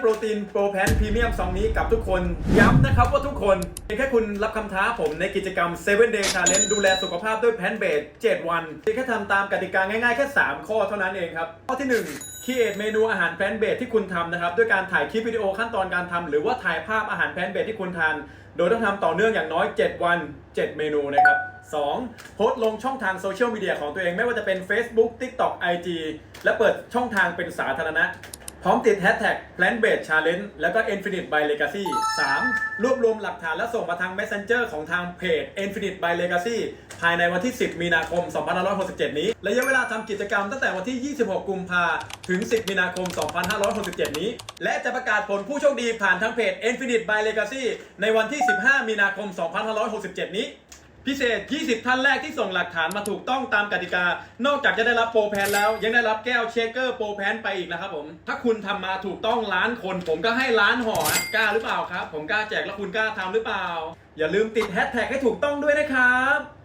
โปรตีนโปรแพนพรีเมียมซองนี้กับทุกคน ย้ำนะครับว่าทุกคนเพียงแค่คุณรับคำท้าผมในกิจกรรม 7 Day Challenge ดูแลสุขภาพด้วยแพนเบส7วันเพียงแค่ทำตามกติกาง่ายๆ แค่ 3 ข้อเท่านั้นเองครับ ข้อที่ 1คีเอทเมนูอาหารแพนเบสที่คุณทำนะครับ ด้วยการถ่ายคลิปวิดีโอขั้นตอนการทำหรือว่าถ่ายภาพอาหารแพนเบสที่คุณทาน โดยต้องทำต่อเนื่องอย่างน้อย 7 วัน 7 เมนูนะครับ 2. โพสต์ลงช่องทางโซเชียลมีเดียของตัวเองไม่ว่าจะเป็น Facebook TikTok IG และเปิดช่องทางเป็นสาธารณะ พร้อมติดแฮชแท็ก plant based challenge แล้วก็ infinite by legacy 3. รวบรวมหลักฐานและส่งมาทาง messenger ของทางเพจ infinite by legacy ภายในวันที่ 10 มีนาคม 2567 นี้ ระยะเวลาทำกิจกรรมตั้งแต่วันที่ 26 กุมภาถึง 10 มีนาคม 2567 นี้ และจะประกาศผลผู้โชคดีผ่านทางเพจ infinite by legacy ในวันที่ 15 มีนาคม 2567 นี้ พิเศษ 20 ท่านแรกที่ส่งหลักฐานมาถูกต้องตามกติกา นอกจากจะได้รับโปรแพนแล้ว ยังได้รับแก้วเชคเกอร์โปรแพนไปอีกนะครับผม ถ้าคุณทำมาถูกต้องล้านคน ผมก็ให้ล้านห่อกล้าหรือเปล่าครับ ผมกล้าแจกแล้วคุณกล้าทำหรือเปล่า อย่าลืมติดแฮชแท็กให้ถูกต้องด้วยนะครับ